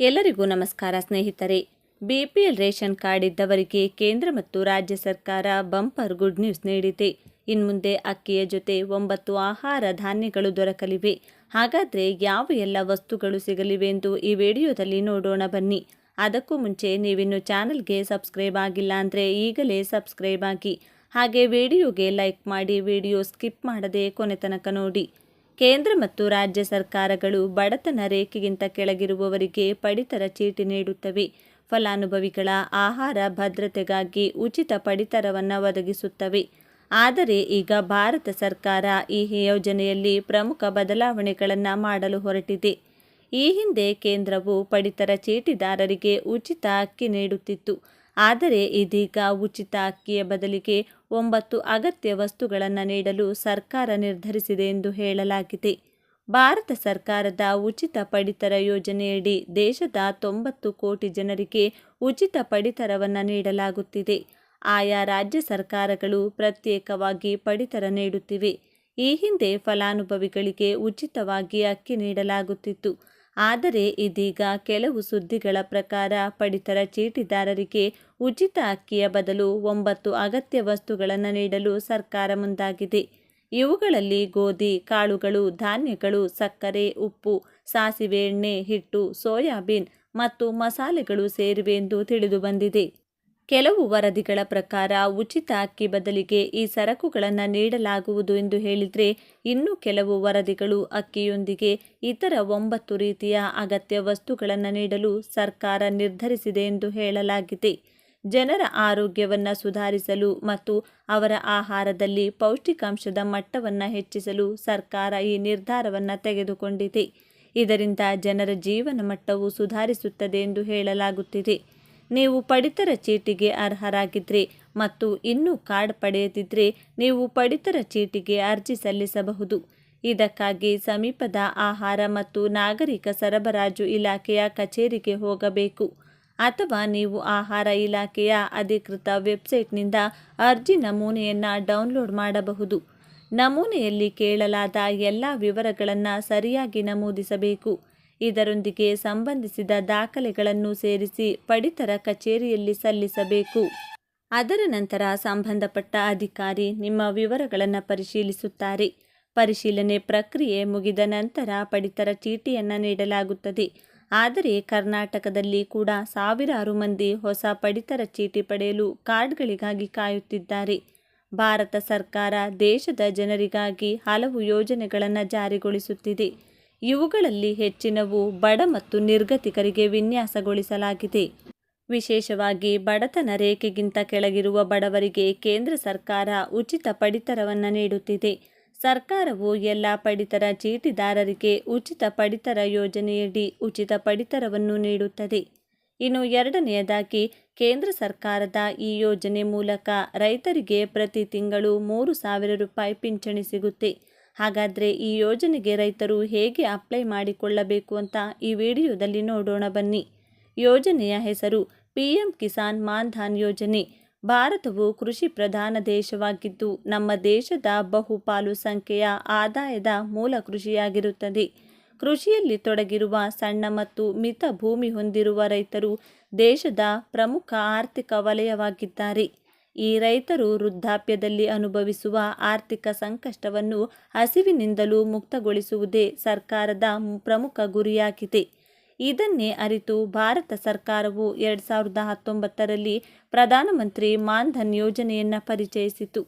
ಎಲ್ಲರಿಗೂ ನಮಸ್ಕಾರ ಸ್ನೇಹಿತರೆ. ಬಿಪಿಎಲ್ ರೇಷನ್ ಕಾರ್ಡ್ ಇದ್ದವರಿಗೆ ಕೇಂದ್ರ ಮತ್ತು ರಾಜ್ಯ ಸರ್ಕಾರ ಬಂಪರ್ ಗುಡ್ ನ್ಯೂಸ್ ನೀಡಿದೆ. ಇನ್ಮುಂದೆ ಅಕ್ಕಿಯ ಜೊತೆ ಒಂಬತ್ತು ಆಹಾರ ಧಾನ್ಯಗಳು ದೊರಕಲಿವೆ. ಹಾಗಾದರೆ ಯಾವ ಎಲ್ಲ ವಸ್ತುಗಳು ಸಿಗಲಿವೆ ಎಂದು ಈ ವಿಡಿಯೋದಲ್ಲಿ ನೋಡೋಣ ಬನ್ನಿ. ಅದಕ್ಕೂ ಮುಂಚೆ ನೀವಿನ್ನು ಚಾನಲ್ಗೆ ಸಬ್ಸ್ಕ್ರೈಬ್ ಆಗಿಲ್ಲ ಅಂದರೆ ಈಗಲೇ ಸಬ್ಸ್ಕ್ರೈಬ್ ಆಗಿ. ಹಾಗೆ ವಿಡಿಯೋಗೆ ಲೈಕ್ ಮಾಡಿ ವಿಡಿಯೋ ಸ್ಕಿಪ್ ಮಾಡದೆ ಕೊನೆ ತನಕ ನೋಡಿ. ಕೇಂದ್ರ ಮತ್ತು ರಾಜ್ಯ ಸರ್ಕಾರಗಳು ಬಡತನ ರೇಖೆಗಿಂತ ಕೆಳಗಿರುವವರಿಗೆ ಪಡಿತರ ಚೀಟಿ ನೀಡುತ್ತವೆ. ಫಲಾನುಭವಿಗಳ ಆಹಾರ ಭದ್ರತೆಗಾಗಿ ಉಚಿತ ಪಡಿತರವನ್ನು ಒದಗಿಸುತ್ತವೆ. ಆದರೆ ಈಗ ಭಾರತ ಸರ್ಕಾರ ಈ ಯೋಜನೆಯಲ್ಲಿ ಪ್ರಮುಖ ಬದಲಾವಣೆಗಳನ್ನು ಮಾಡಲು ಹೊರಟಿದೆ. ಈ ಹಿಂದೆ ಕೇಂದ್ರವು ಪಡಿತರ ಚೀಟಿದಾರರಿಗೆ ಉಚಿತ ಅಕ್ಕಿ ನೀಡುತ್ತಿತ್ತು. ಆದರೆ ಇದೀಗ ಉಚಿತ ಅಕ್ಕಿಯ ಬದಲಿಗೆ ಒಂಬತ್ತು ಅಗತ್ಯ ವಸ್ತುಗಳನ್ನು ನೀಡಲು ಸರ್ಕಾರ ನಿರ್ಧರಿಸಿದೆ ಎಂದು ಹೇಳಲಾಗಿದೆ. ಭಾರತ ಸರ್ಕಾರದ ಉಚಿತ ಪಡಿತರ ಯೋಜನೆಯಡಿ ದೇಶದ ತೊಂಬತ್ತು ಕೋಟಿ ಜನರಿಗೆ ಉಚಿತ ಪಡಿತರವನ್ನು ನೀಡಲಾಗುತ್ತಿದೆ. ಆಯಾ ರಾಜ್ಯ ಸರ್ಕಾರಗಳು ಪ್ರತ್ಯೇಕವಾಗಿ ಪಡಿತರ ನೀಡುತ್ತಿವೆ. ಈ ಹಿಂದೆ ಫಲಾನುಭವಿಗಳಿಗೆ ಉಚಿತವಾಗಿ ಅಕ್ಕಿ ನೀಡಲಾಗುತ್ತಿತ್ತು. ಆದರೆ ಇದೀಗ ಕೆಲವು ಸುದ್ದಿಗಳ ಪ್ರಕಾರ ಪಡಿತರ ಚೀಟಿದಾರರಿಗೆ ಉಚಿತ ಅಕ್ಕಿಯ ಬದಲು ಒಂಬತ್ತು ಅಗತ್ಯ ವಸ್ತುಗಳನ್ನು ನೀಡಲು ಸರ್ಕಾರ ಮುಂದಾಗಿದೆ. ಇವುಗಳಲ್ಲಿ ಗೋಧಿ, ಕಾಳುಗಳು, ಧಾನ್ಯಗಳು, ಸಕ್ಕರೆ, ಉಪ್ಪು, ಸಾಸಿವೆ, ಎಣ್ಣೆ, ಹಿಟ್ಟು, ಸೋಯಾಬೀನ್ ಮತ್ತು ಮಸಾಲೆಗಳು ಸೇರಿವೆ ಎಂದು ತಿಳಿದುಬಂದಿದೆ ಕೆಲವು ವರದಿಗಳ ಪ್ರಕಾರ ಉಚಿತ ಅಕ್ಕಿ ಬದಲಿಗೆ ಈ ಸರಕುಗಳನ್ನು ನೀಡಲಾಗುವುದು ಎಂದು ಹೇಳಿದರೆ ಇನ್ನು ಕೆಲವು ವರದಿಗಳು ಅಕ್ಕಿಯೊಂದಿಗೆ ಇತರ ಒಂಬತ್ತು ರೀತಿಯ ಅಗತ್ಯ ವಸ್ತುಗಳನ್ನು ನೀಡಲು ಸರ್ಕಾರ ನಿರ್ಧರಿಸಿದೆ ಎಂದು ಹೇಳಲಾಗಿದೆ. ಜನರ ಆರೋಗ್ಯವನ್ನು ಸುಧಾರಿಸಲು ಮತ್ತು ಅವರ ಆಹಾರದಲ್ಲಿ ಪೌಷ್ಟಿಕಾಂಶದ ಮಟ್ಟವನ್ನು ಹೆಚ್ಚಿಸಲು ಸರ್ಕಾರ ಈ ನಿರ್ಧಾರವನ್ನು ತೆಗೆದುಕೊಂಡಿದೆ. ಇದರಿಂದ ಜನರ ಜೀವನ ಮಟ್ಟವು ಸುಧಾರಿಸುತ್ತದೆ ಎಂದು ಹೇಳಲಾಗುತ್ತಿದೆ. ನೀವು ಪಡಿತರ ಚೀಟಿಗೆ ಅರ್ಹರಾಗಿದ್ದರೆ ಮತ್ತು ಇನ್ನೂ ಕಾರ್ಡ್ ಪಡೆಯದಿದ್ದರೆ ನೀವು ಪಡಿತರ ಚೀಟಿಗೆ ಅರ್ಜಿ ಸಲ್ಲಿಸಬಹುದು. ಇದಕ್ಕಾಗಿ ಸಮೀಪದ ಆಹಾರ ಮತ್ತು ನಾಗರಿಕ ಸರಬರಾಜು ಇಲಾಖೆಯ ಕಚೇರಿಗೆ ಹೋಗಬೇಕು. ಅಥವಾ ನೀವು ಆಹಾರ ಇಲಾಖೆಯ ಅಧಿಕೃತ ವೆಬ್ಸೈಟ್ನಿಂದ ಅರ್ಜಿ ನಮೂನೆಯನ್ನು ಡೌನ್ಲೋಡ್ ಮಾಡಬಹುದು. ನಮೂನೆಯಲ್ಲಿ ಕೇಳಲಾದ ಎಲ್ಲ ವಿವರಗಳನ್ನು ಸರಿಯಾಗಿ ನಮೂದಿಸಬೇಕು. ಇದರೊಂದಿಗೆ ಸಂಬಂಧಿಸಿದ ದಾಖಲೆಗಳನ್ನು ಸೇರಿಸಿ ಪಡಿತರ ಕಚೇರಿಯಲ್ಲಿ ಸಲ್ಲಿಸಬೇಕು. ಅದರ ನಂತರ ಸಂಬಂಧಪಟ್ಟ ಅಧಿಕಾರಿ ನಿಮ್ಮ ವಿವರಗಳನ್ನು ಪರಿಶೀಲಿಸುತ್ತಾರೆ. ಪರಿಶೀಲನೆ ಪ್ರಕ್ರಿಯೆ ಮುಗಿದ ನಂತರ ಪಡಿತರ ಚೀಟಿಯನ್ನು ನೀಡಲಾಗುತ್ತದೆ. ಆದರೆ ಕರ್ನಾಟಕದಲ್ಲಿ ಕೂಡ ಸಾವಿರಾರು ಮಂದಿ ಹೊಸ ಪಡಿತರ ಚೀಟಿ ಪಡೆಯಲು ಕಾರ್ಡ್ಗಳಿಗಾಗಿ ಕಾಯುತ್ತಿದ್ದಾರೆ. ಭಾರತ ಸರ್ಕಾರ ದೇಶದ ಜನರಿಗಾಗಿ ಹಲವು ಯೋಜನೆಗಳನ್ನು ಜಾರಿಗೊಳಿಸುತ್ತಿದೆ. ಇವುಗಳಲ್ಲಿ ಹೆಚ್ಚಿನವು ಬಡ ಮತ್ತು ನಿರ್ಗತಿಕರಿಗೆ ವಿನ್ಯಾಸಗೊಳಿಸಲಾಗಿದೆ. ವಿಶೇಷವಾಗಿ ಬಡತನ ರೇಖೆಗಿಂತ ಕೆಳಗಿರುವ ಬಡವರಿಗೆ ಕೇಂದ್ರ ಸರ್ಕಾರ ಉಚಿತ ಪಡಿತರವನ್ನು ನೀಡುತ್ತಿದೆ. ಸರ್ಕಾರವು ಎಲ್ಲ ಪಡಿತರ ಚೀಟಿದಾರರಿಗೆ ಉಚಿತ ಪಡಿತರ ಯೋಜನೆಯಡಿ ಉಚಿತ ಪಡಿತರವನ್ನು ನೀಡುತ್ತದೆ. ಇನ್ನು ಎರಡನೆಯದಾಗಿ, ಕೇಂದ್ರ ಸರ್ಕಾರದ ಈ ಯೋಜನೆ ಮೂಲಕ ರೈತರಿಗೆ ಪ್ರತಿ ತಿಂಗಳು ಮೂರು ಸಾವಿರ ರೂಪಾಯಿ ಪಿಂಚಣಿ ಸಿಗುತ್ತೆ. ಹಾಗಾದರೆ ಈ ಯೋಜನೆಗೆ ರೈತರು ಹೇಗೆ ಅಪ್ಲೈ ಮಾಡಿಕೊಳ್ಳಬೇಕು ಅಂತ ಈ ವಿಡಿಯೋದಲ್ಲಿ ನೋಡೋಣ ಬನ್ನಿ. ಯೋಜನೆಯ ಹೆಸರು ಪಿ ಎಂ ಕಿಸಾನ್ ಮಾನ್ ಧನ್ ಯೋಜನೆ. ಭಾರತವು ಕೃಷಿ ಪ್ರಧಾನ ದೇಶವಾಗಿದ್ದು, ನಮ್ಮ ದೇಶದ ಬಹುಪಾಲು ಸಂಖ್ಯೆಯ ಆದಾಯದ ಮೂಲ ಕೃಷಿಯಾಗಿರುತ್ತದೆ. ಕೃಷಿಯಲ್ಲಿ ತೊಡಗಿರುವ ಸಣ್ಣ ಮತ್ತು ಮಿತ ಭೂಮಿ ಹೊಂದಿರುವ ರೈತರು ದೇಶದ ಪ್ರಮುಖ ಆರ್ಥಿಕ ವಲಯವಾಗಿದ್ದಾರೆ. ಈ ರೈತರು ವೃದ್ಧಾಪ್ಯದಲ್ಲಿ ಅನುಭವಿಸುವ ಆರ್ಥಿಕ ಸಂಕಷ್ಟವನ್ನು ಹಸಿವಿನಿಂದಲೂ ಮುಕ್ತಗೊಳಿಸುವುದೇ ಸರ್ಕಾರದ ಪ್ರಮುಖ ಗುರಿಯಾಗಿದೆ. ಇದನ್ನೇ ಅರಿತು ಭಾರತ ಸರ್ಕಾರವು ಎರಡು ಸಾವಿರದ ಹತ್ತೊಂಬತ್ತರಲ್ಲಿ ಪ್ರಧಾನಮಂತ್ರಿ ಮಾನ್ಧನ್ ಯೋಜನೆಯನ್ನು ಪರಿಚಯಿಸಿತು.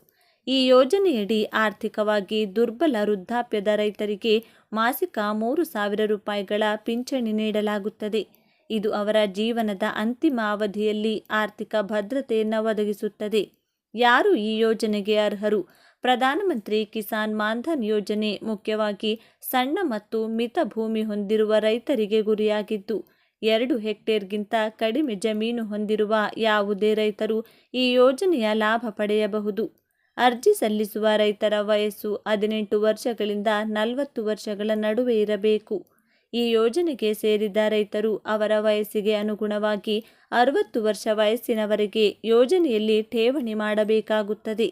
ಈ ಯೋಜನೆಯಡಿ ಆರ್ಥಿಕವಾಗಿ ದುರ್ಬಲ ವೃದ್ಧಾಪ್ಯದ ರೈತರಿಗೆ ಮಾಸಿಕ ಮೂರು ಸಾವಿರ ರೂಪಾಯಿಗಳ ಪಿಂಚಣಿ ನೀಡಲಾಗುತ್ತದೆ. ಇದು ಅವರ ಜೀವನದ ಅಂತಿಮ ಅವಧಿಯಲ್ಲಿ ಆರ್ಥಿಕ ಭದ್ರತೆಯನ್ನು ಒದಗಿಸುತ್ತದೆ. ಯಾರು ಈ ಯೋಜನೆಗೆ ಅರ್ಹರು? ಪ್ರಧಾನಮಂತ್ರಿ ಕಿಸಾನ್ ಮಾನ್ಧನ್ ಯೋಜನೆ ಮುಖ್ಯವಾಗಿ ಸಣ್ಣ ಮತ್ತು ಮಿತ ಭೂಮಿ ಹೊಂದಿರುವ ರೈತರಿಗೆ ಗುರಿಯಾಗಿದ್ದು, ಎರಡು ಹೆಕ್ಟೇರ್ಗಿಂತ ಕಡಿಮೆ ಜಮೀನು ಹೊಂದಿರುವ ಯಾವುದೇ ರೈತರು ಈ ಯೋಜನೆಯ ಲಾಭ ಪಡೆಯಬಹುದು. ಅರ್ಜಿ ಸಲ್ಲಿಸುವ ರೈತರ ವಯಸ್ಸು ಹದಿನೆಂಟು ವರ್ಷಗಳಿಂದ ನಲವತ್ತು ವರ್ಷಗಳ ನಡುವೆ ಇರಬೇಕು. ಈ ಯೋಜನೆಗೆ ಸೇರಿದ ರೈತರು ಅವರ ವಯಸ್ಸಿಗೆ ಅನುಗುಣವಾಗಿ ಅರವತ್ತು ವರ್ಷ ವಯಸ್ಸಿನವರೆಗೆ ಯೋಜನೆಯಲ್ಲಿ ಠೇವಣಿ ಮಾಡಬೇಕಾಗುತ್ತದೆ.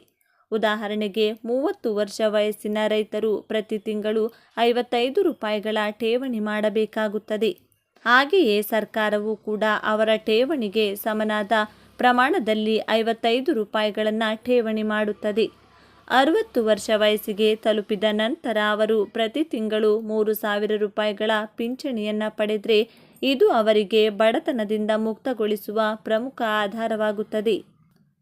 ಉದಾಹರಣೆಗೆ, ಮೂವತ್ತು ವರ್ಷ ವಯಸ್ಸಿನ ರೈತರು ಪ್ರತಿ ತಿಂಗಳು ಐವತ್ತೈದು ರೂಪಾಯಿಗಳ ಠೇವಣಿ ಮಾಡಬೇಕಾಗುತ್ತದೆ. ಹಾಗೆಯೇ ಸರ್ಕಾರವು ಕೂಡ ಅವರ ಠೇವಣಿಗೆ ಸಮನಾದ ಪ್ರಮಾಣದಲ್ಲಿ ಐವತ್ತೈದು ರೂಪಾಯಿಗಳನ್ನು ಠೇವಣಿ ಮಾಡುತ್ತದೆ. ಅರವತ್ತು ವರ್ಷ ವಯಸ್ಸಿಗೆ ತಲುಪಿದ ನಂತರ ಅವರು ಪ್ರತಿ ತಿಂಗಳು ಮೂರು ಸಾವಿರ ರೂಪಾಯಿಗಳ ಪಿಂಚಣಿಯನ್ನು ಪಡೆದರೆ ಇದು ಅವರಿಗೆ ಬಡತನದಿಂದ ಮುಕ್ತಗೊಳಿಸುವ ಪ್ರಮುಖ ಆಧಾರವಾಗುತ್ತದೆ.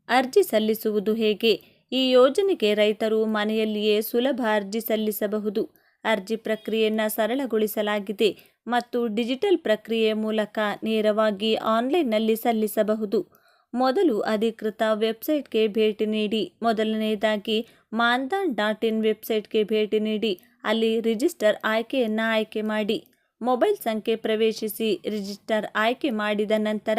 ಅರ್ಜಿ ಸಲ್ಲಿಸುವುದು ಹೇಗೆ? ಈ ಯೋಜನೆಗೆ ರೈತರು ಮನೆಯಲ್ಲಿಯೇ ಸುಲಭ ಅರ್ಜಿ ಸಲ್ಲಿಸಬಹುದು. ಅರ್ಜಿ ಪ್ರಕ್ರಿಯೆಯನ್ನು ಸರಳಗೊಳಿಸಲಾಗಿದೆ ಮತ್ತು ಡಿಜಿಟಲ್ ಪ್ರಕ್ರಿಯೆ ಮೂಲಕ ನೇರವಾಗಿ ಆನ್ಲೈನ್ನಲ್ಲಿ ಸಲ್ಲಿಸಬಹುದು. ಮೊದಲು ಅಧಿಕೃತ ವೆಬ್ಸೈಟ್ಗೆ ಭೇಟಿ ನೀಡಿ ಮೊದಲನೆಯದಾಗಿ ಮಾನ್ದಾನ್ ಡಾಟ್ ಇನ್ ವೆಬ್ಸೈಟ್ಗೆ ಭೇಟಿ ನೀಡಿ, ಅಲ್ಲಿ ರಿಜಿಸ್ಟರ್ ಆಯ್ಕೆಯನ್ನು ಆಯ್ಕೆ ಮಾಡಿ, ಮೊಬೈಲ್ ಸಂಖ್ಯೆ ಪ್ರವೇಶಿಸಿ ರಿಜಿಸ್ಟರ್ ಆಯ್ಕೆ ಮಾಡಿದ ನಂತರ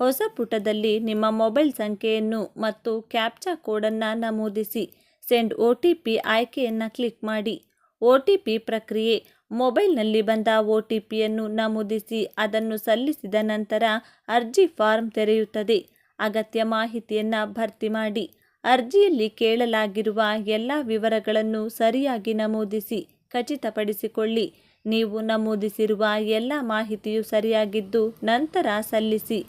ಹೊಸ ಪುಟದಲ್ಲಿ ನಿಮ್ಮ ಮೊಬೈಲ್ ಸಂಖ್ಯೆಯನ್ನು ಮತ್ತು ಕ್ಯಾಪ್ಚಾ ಕೋಡನ್ನು ನಮೂದಿಸಿ, ಸೆಂಡ್ ಒ ಟಿ ಪಿ ಆಯ್ಕೆಯನ್ನು ಕ್ಲಿಕ್ ಮಾಡಿ. ಒ ಟಿ ಪಿ ಪ್ರಕ್ರಿಯೆ, ಮೊಬೈಲ್ನಲ್ಲಿ ಬಂದ ಒ ಟಿ ಪಿಯನ್ನು ನಮೂದಿಸಿ, ಅದನ್ನು ಸಲ್ಲಿಸಿದ ನಂತರ ಅರ್ಜಿ ಫಾರ್ಮ್ ತೆರೆಯುತ್ತದೆ. ಅಗತ್ಯ ಮಾಹಿತಿಯನ್ನು ಭರ್ತಿ ಮಾಡಿ ಅರ್ಜಿಯಲ್ಲಿ ಕೇಳಲಾಗಿರುವ ಎಲ್ಲ ವಿವರಗಳನ್ನು ಸರಿಯಾಗಿ ನಮೂದಿಸಿ ಖಚಿತಪಡಿಸಿಕೊಳ್ಳಿ. ನೀವು ನಮೂದಿಸಿರುವ ಎಲ್ಲ ಮಾಹಿತಿಯು ಸರಿಯಾಗಿದ್ದು ನಂತರ ಸಲ್ಲಿಸಿ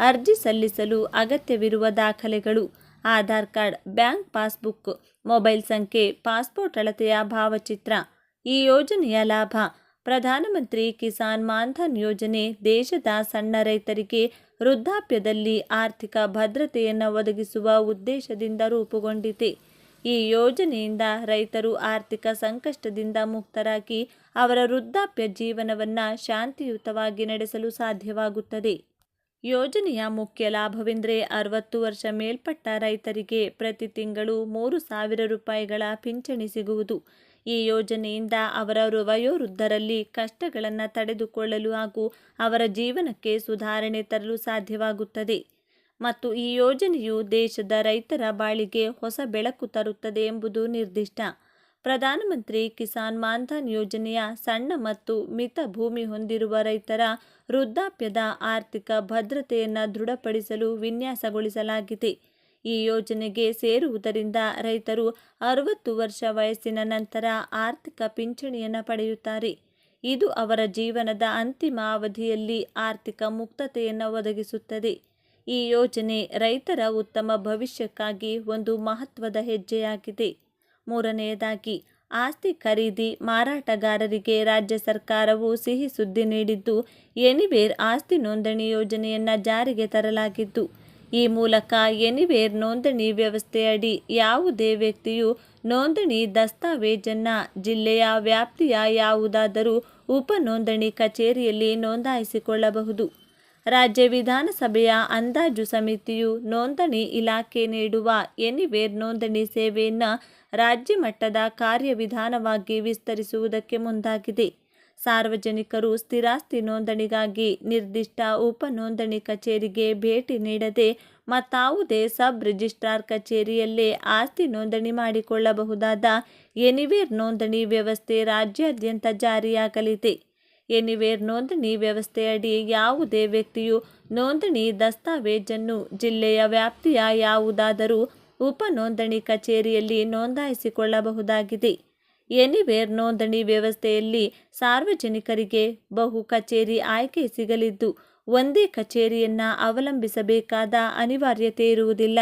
ಅರ್ಜಿ ಸಲ್ಲಿಸಲು ಅಗತ್ಯವಿರುವ ದಾಖಲೆಗಳು, Aadhaar card, bank passbook, mobile ಸಂಖ್ಯೆ, ಪಾಸ್ಪೋರ್ಟ್ ಅಳತೆಯ ಭಾವಚಿತ್ರ, ಈ ಯೋಜನೆಯ ಲಾಭ ಪ್ರಧಾನಮಂತ್ರಿ ಕಿಸಾನ್ ಮಾನ್ಧನ್ ಯೋಜನೆ ದೇಶದ ಸಣ್ಣ ರೈತರಿಗೆ ವೃದ್ಧಾಪ್ಯದಲ್ಲಿ ಆರ್ಥಿಕ ಭದ್ರತೆಯನ್ನು ಒದಗಿಸುವ ಉದ್ದೇಶದಿಂದ ರೂಪುಗೊಂಡಿದೆ. ಈ ಯೋಜನೆಯಿಂದ ರೈತರು ಆರ್ಥಿಕ ಸಂಕಷ್ಟದಿಂದ ಮುಕ್ತರಾಗಿ ಅವರ ವೃದ್ಧಾಪ್ಯ ಜೀವನವನ್ನು ಶಾಂತಿಯುತವಾಗಿ ನಡೆಸಲು ಸಾಧ್ಯವಾಗುತ್ತದೆ. ಯೋಜನೆಯ ಮುಖ್ಯ ಲಾಭವೆಂದರೆ ಅರವತ್ತು ವರ್ಷ ಮೇಲ್ಪಟ್ಟ ರೈತರಿಗೆ ಪ್ರತಿ ತಿಂಗಳು ಮೂರು ಸಾವಿರ ರೂಪಾಯಿಗಳ ಪಿಂಚಣಿ ಸಿಗುವುದು. ಈ ಯೋಜನೆಯಿಂದ ಅವರ ವಯೋವೃದ್ಧರಲ್ಲಿ ಕಷ್ಟಗಳನ್ನು ತಡೆದುಕೊಳ್ಳಲು ಹಾಗೂ ಅವರ ಜೀವನಕ್ಕೆ ಸುಧಾರಣೆ ತರಲು ಸಾಧ್ಯವಾಗುತ್ತದೆ. ಮತ್ತು ಈ ಯೋಜನೆಯು ದೇಶದ ರೈತರ ಬಾಳಿಗೆ ಹೊಸ ಬೆಳಕು ತರುತ್ತದೆ ಎಂಬುದು ನಿರ್ದಿಷ್ಟ. ಪ್ರಧಾನಮಂತ್ರಿ ಕಿಸಾನ್ ಮಾನ್ಧನ್ ಯೋಜನೆಯ ಸಣ್ಣ ಮತ್ತು ಮಿತ ಭೂಮಿ ಹೊಂದಿರುವ ರೈತರ ವೃದ್ಧಾಪ್ಯದ ಆರ್ಥಿಕ ಭದ್ರತೆಯನ್ನು ದೃಢಪಡಿಸಲು ವಿನ್ಯಾಸಗೊಳಿಸಲಾಗಿದೆ. ಈ ಯೋಜನೆಗೆ ಸೇರುವುದರಿಂದ ರೈತರು ಅರವತ್ತು ವರ್ಷ ವಯಸ್ಸಿನ ನಂತರ ಆರ್ಥಿಕ ಪಿಂಚಣಿಯನ್ನು ಪಡೆಯುತ್ತಾರೆ. ಇದು ಅವರ ಜೀವನದ ಅಂತಿಮ ಅವಧಿಯಲ್ಲಿ ಆರ್ಥಿಕ ಮುಕ್ತತೆಯನ್ನು ಒದಗಿಸುತ್ತದೆ. ಈ ಯೋಜನೆ ರೈತರ ಉತ್ತಮ ಭವಿಷ್ಯಕ್ಕಾಗಿ ಒಂದು ಮಹತ್ವದ ಹೆಜ್ಜೆಯಾಗಿದೆ. ಮೂರನೆಯದಾಗಿ, ಆಸ್ತಿ ಖರೀದಿ ಮಾರಾಟಗಾರರಿಗೆ ರಾಜ್ಯ ಸರ್ಕಾರವು ಸಿಹಿ ಸುದ್ದಿ ನೀಡಿದ್ದು, ಎನಿವೇರ್ ಆಸ್ತಿ ನೋಂದಣಿ ಯೋಜನೆಯನ್ನು ಜಾರಿಗೆ ತರಲಾಗಿದ್ದು ಈ ಮೂಲಕ ಎನಿವೇರ್ ನೋಂದಣಿ ವ್ಯವಸ್ಥೆಯಡಿ ಯಾವುದೇ ವ್ಯಕ್ತಿಯು ನೋಂದಣಿ ದಸ್ತಾವೇಜನ್ನು ಜಿಲ್ಲೆಯ ವ್ಯಾಪ್ತಿಯ ಯಾವುದಾದರೂ ಉಪ ನೋಂದಣಿ ಕಚೇರಿಯಲ್ಲಿ ನೋಂದಾಯಿಸಿಕೊಳ್ಳಬಹುದು. ರಾಜ್ಯ ವಿಧಾನಸಭೆಯ ಅಂದಾಜು ಸಮಿತಿಯು ನೋಂದಣಿ ಇಲಾಖೆ ನೀಡುವ ಎನಿವೇರ್ ನೋಂದಣಿ ಸೇವೆಯನ್ನು ರಾಜ್ಯ ಮಟ್ಟದ ಕಾರ್ಯವಿಧಾನವಾಗಿ ವಿಸ್ತರಿಸುವುದಕ್ಕೆ ಮುಂದಾಗಿದೆ. ಸಾರ್ವಜನಿಕರು ಸ್ಥಿರಾಸ್ತಿ ನೋಂದಣಿಗಾಗಿ ನಿರ್ದಿಷ್ಟ ಉಪ ನೋಂದಣಿ ಕಚೇರಿಗೆ ಭೇಟಿ ನೀಡದೆ ಮತ್ತಾವುದೇ ಸಬ್ ರಿಜಿಸ್ಟ್ರಾರ್ ಕಚೇರಿಯಲ್ಲೇ ಆಸ್ತಿ ನೋಂದಣಿ ಮಾಡಿಕೊಳ್ಳಬಹುದಾದ ಎನಿವೇರ್ ನೋಂದಣಿ ವ್ಯವಸ್ಥೆ ರಾಜ್ಯಾದ್ಯಂತ ಜಾರಿಯಾಗಲಿದೆ. ಎನಿವೇರ್ ನೋಂದಣಿ ವ್ಯವಸ್ಥೆಯಡಿ ಯಾವುದೇ ವ್ಯಕ್ತಿಯು ನೋಂದಣಿ ದಸ್ತಾವೇಜನ್ನು ಜಿಲ್ಲೆಯ ವ್ಯಾಪ್ತಿಯ ಯಾವುದಾದರೂ ಉಪ ನೋಂದಣಿ ಕಚೇರಿಯಲ್ಲಿ ನೋಂದಾಯಿಸಿಕೊಳ್ಳಬಹುದಾಗಿದೆ. ಎನಿವೇರ್ ನೋಂದಣಿ ವ್ಯವಸ್ಥೆಯಲ್ಲಿ ಸಾರ್ವಜನಿಕರಿಗೆ ಬಹು ಕಚೇರಿ ಆಯ್ಕೆ ಸಿಗಲಿದ್ದು, ಒಂದೇ ಕಚೇರಿಯನ್ನು ಅವಲಂಬಿಸಬೇಕಾದ ಅನಿವಾರ್ಯತೆ ಇರುವುದಿಲ್ಲ.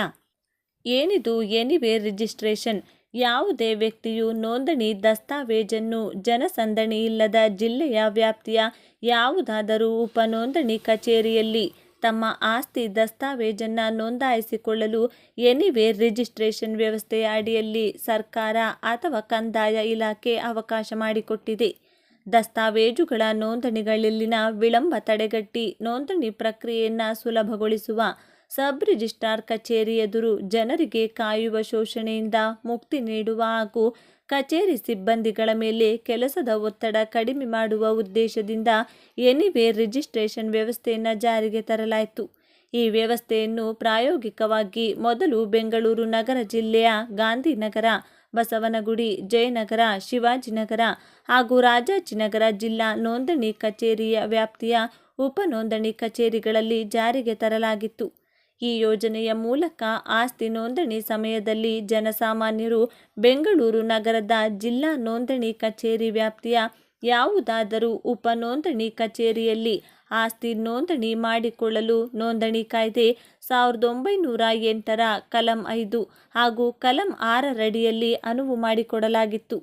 ಏನಿದು ಎನಿವೇರ್ ರಿಜಿಸ್ಟ್ರೇಷನ್? ಯಾವುದೇ ವ್ಯಕ್ತಿಯು ನೋಂದಣಿ ದಸ್ತಾವೇಜನ್ನು ಜನಸಂದಣಿ ಇಲ್ಲದ ಜಿಲ್ಲೆಯ ವ್ಯಾಪ್ತಿಯ ಯಾವುದಾದರೂ ಉಪ ನೋಂದಣಿ ಕಚೇರಿಯಲ್ಲಿ ತಮ್ಮ ಆಸ್ತಿ ದಸ್ತಾವೇಜನ್ನು ನೋಂದಾಯಿಸಿಕೊಳ್ಳಲು ಎನಿವೇ ರಿಜಿಸ್ಟ್ರೇಷನ್ ವ್ಯವಸ್ಥೆಯ ಅಡಿಯಲ್ಲಿ ಸರ್ಕಾರ ಅಥವಾ ಕಂದಾಯ ಇಲಾಖೆ ಅವಕಾಶ ಮಾಡಿಕೊಟ್ಟಿದೆ. ದಸ್ತಾವೇಜುಗಳ ನೋಂದಣಿಗಳಲ್ಲಿನ ವಿಳಂಬ ತಡೆಗಟ್ಟಿ ನೋಂದಣಿ ಪ್ರಕ್ರಿಯೆಯನ್ನು ಸುಲಭಗೊಳಿಸುವ ಸಬ್ ರಿಜಿಸ್ಟ್ರಾರ್ ಕಚೇರಿ ಎದುರು ಜನರಿಗೆ ಕಾಯುವ ಶೋಷಣೆಯಿಂದ ಮುಕ್ತಿ ನೀಡುವ ಹಾಗೂ ಕಚೇರಿ ಸಿಬ್ಬಂದಿಗಳ ಮೇಲೆ ಕೆಲಸದ ಒತ್ತಡ ಕಡಿಮೆ ಮಾಡುವ ಉದ್ದೇಶದಿಂದ ಎನಿವೇ ರಿಜಿಸ್ಟ್ರೇಷನ್ ವ್ಯವಸ್ಥೆಯನ್ನು ಜಾರಿಗೆ ತರಲಾಯಿತು. ಈ ವ್ಯವಸ್ಥೆಯನ್ನು ಪ್ರಾಯೋಗಿಕವಾಗಿ ಮೊದಲು ಬೆಂಗಳೂರು ನಗರ ಜಿಲ್ಲೆಯ ಗಾಂಧಿನಗರ, ಬಸವನಗುಡಿ, ಜಯನಗರ, ಶಿವಾಜಿನಗರ ಹಾಗೂ ರಾಜಾಜಿನಗರ ಜಿಲ್ಲಾ ನೋಂದಣಿ ಕಚೇರಿಯ ವ್ಯಾಪ್ತಿಯ ಉಪ ನೋಂದಣಿ ಕಚೇರಿಗಳಲ್ಲಿ ಜಾರಿಗೆ ತರಲಾಗಿತ್ತು. ಈ ಯೋಜನೆಯ ಮೂಲಕ ಆಸ್ತಿ ನೋಂದಣಿ ಸಮಯದಲ್ಲಿ ಜನಸಾಮಾನ್ಯರು ಬೆಂಗಳೂರು ನಗರದ ಜಿಲ್ಲಾ ನೋಂದಣಿ ಕಚೇರಿ ವ್ಯಾಪ್ತಿಯ ಯಾವುದಾದರೂ ಉಪ ನೋಂದಣಿ ಕಚೇರಿಯಲ್ಲಿ ಆಸ್ತಿ ನೋಂದಣಿ ಮಾಡಿಕೊಳ್ಳಲು ನೋಂದಣಿ ಕಾಯ್ದೆ ಸಾವಿರದ ಒಂಬೈನೂರ ಎಂಟರ ಕಲಂ ಐದು ಹಾಗೂ ಕಲಂ ಆರರಡಿಯಲ್ಲಿ ಅನುವು ಮಾಡಿಕೊಡಲಾಗಿತ್ತು.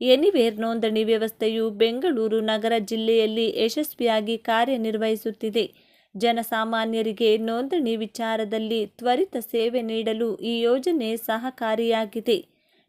ಎನಿವೇರ್ ನೋಂದಣಿ ವ್ಯವಸ್ಥೆಯು ಬೆಂಗಳೂರು ನಗರ ಜಿಲ್ಲೆಯಲ್ಲಿ ಯಶಸ್ವಿಯಾಗಿ ಕಾರ್ಯನಿರ್ವಹಿಸುತ್ತಿದೆ. ಜನಸಾಮಾನ್ಯರಿಗೆ ನೋಂದಣಿ ವಿಚಾರದಲ್ಲಿ ತ್ವರಿತ ಸೇವೆ ನೀಡಲು ಈ ಯೋಜನೆ ಸಹಕಾರಿಯಾಗಿದೆ.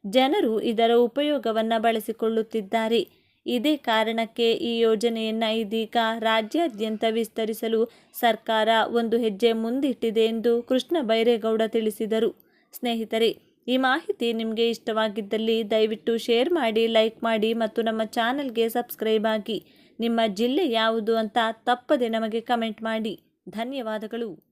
ಜನರು ಇದರ ಉಪಯೋಗವನ್ನು ಬಳಸಿಕೊಳ್ಳುತ್ತಿದ್ದಾರೆ. ಇದೇ ಕಾರಣಕ್ಕೆ ಈ ಯೋಜನೆಯನ್ನು ಇದೀಗ ರಾಜ್ಯಾದ್ಯಂತ ವಿಸ್ತರಿಸಲು ಸರ್ಕಾರ ಒಂದು ಹೆಜ್ಜೆ ಮುಂದಿಟ್ಟಿದೆ ಎಂದು ಕೃಷ್ಣ ಬೈರೇಗೌಡ ತಿಳಿಸಿದರು. ಸ್ನೇಹಿತರೆ, ಈ ಮಾಹಿತಿ ನಿಮಗೆ ಇಷ್ಟವಾಗಿದ್ದಲ್ಲಿ ದಯವಿಟ್ಟು ಶೇರ್ ಮಾಡಿ, ಲೈಕ್ ಮಾಡಿ ಮತ್ತು ನಮ್ಮ ಚಾನಲ್ಗೆ ಸಬ್ಸ್ಕ್ರೈಬ್ ಆಗಿ ನಿಮ್ಮ ಜಿಲ್ಲೆ ಯಾವುದು ಅಂತ ತಪ್ಪದೆ ನಮಗೆ ಕಮೆಂಟ್ ಮಾಡಿ. ಧನ್ಯವಾದಗಳು.